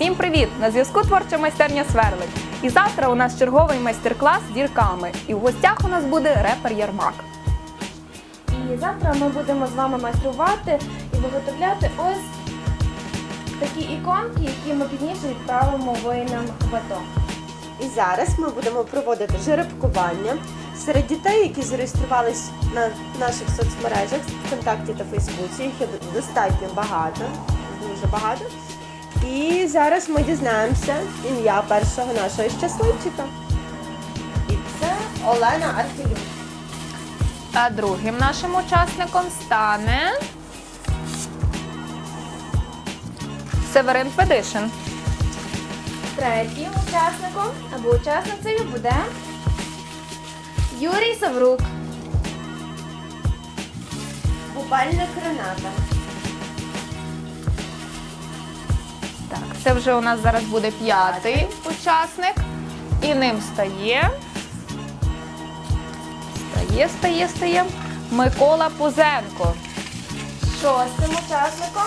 Всім привіт! На зв'язку творча майстерня Сверлик. І завтра у нас черговий майстер-клас з дірками. І в гостях у нас буде репер Ярмак. І завтра ми будемо з вами майструвати і виготовляти ось такі іконки, які ми пізніше відправимо воїнам в АТО. І зараз ми будемо проводити жеребкування серед дітей, які зареєструвались на наших соцмережах ВКонтакті та Фейсбуці. Їх є достатньо багато, дуже багато. І зараз ми дізнаємося ім'я першого нашого щасливчика. І це Олена Архілюк. А другим нашим учасником стане Северин Федишин. Третім учасником або учасницею буде Юрій Саврук. Бубальник Рената. Це вже у нас зараз буде п'ятий учасник. І ним стає. Стає, стає, стає. Микола Пузенко. Шостим учасником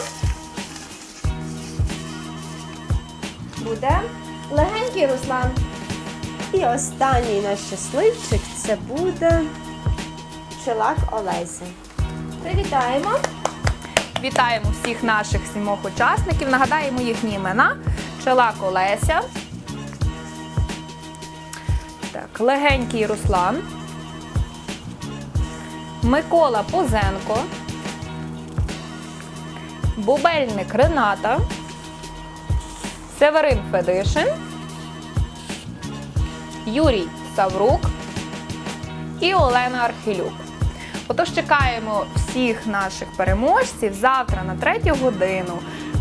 буде легенький Руслан. І останній наш щасливчик це буде Челак Олеся. Привітаємо! Вітаємо всіх наших сімох учасників. Нагадаємо їхні імена. Челак Олеся. Так, легенький Руслан. Микола Позенко. Бубельник Рената. Северин Федишин. Юрій Саврук і Олена Архилюк. Отож чекаємо всіх наших переможців завтра на третю годину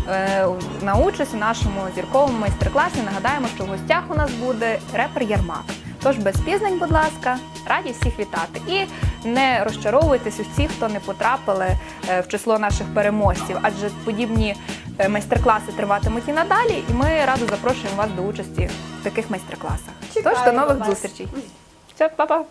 е, на участь у нашому зірковому майстер-класі. Нагадаємо, що в гостях у нас буде репер Ярмак. Тож без пізнень, будь ласка, раді всіх вітати. І не розчаровуйтесь усіх, хто не потрапили е, в число наших переможців, адже подібні е, майстер-класи триватимуть і надалі. І ми радо запрошуємо вас до участі в таких майстер-класах. Тож до нових вас. зустрічей. Все, па-па!